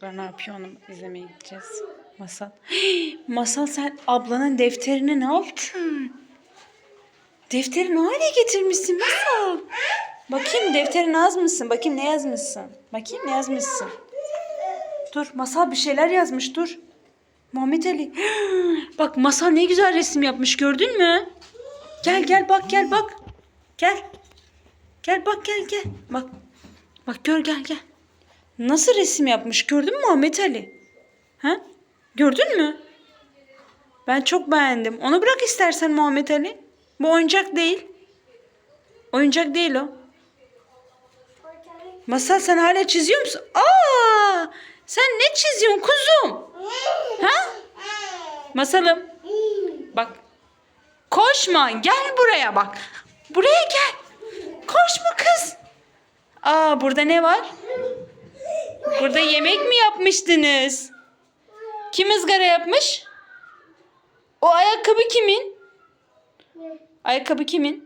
Çocuklar ne yapıyor onu izlemeye gideceğiz. Masal. Masal sen ablanın defterini ne yaptın? Defteri ne hale getirmişsin Masal? Bakayım defterini az mısın? Bakayım ne yazmışsın? Bakayım ne yazmışsın? Dur Masal bir şeyler yazmış dur. Muhammed Ali. Bak Masal ne güzel resim yapmış gördün mü? Gel gel bak gel bak. Gel. Gel bak gel gel. Bak. Bak gör gel gel. Nasıl resim yapmış gördün mü Muhammed Ali? Ha? Gördün mü? Ben çok beğendim. Onu bırak istersen Muhammed Ali. Bu oyuncak değil. Oyuncak değil o. Masal sen hala çiziyor musun? Aa! Sen ne çiziyorsun kuzum? Ha? Masalım. Bak. Koşma. Gel buraya bak. Buraya gel. Koşma kız. Aa burada ne var? Burada yemek mi yapmıştınız? Kim ızgara yapmış? O ayakkabı kimin? Ayakkabı kimin?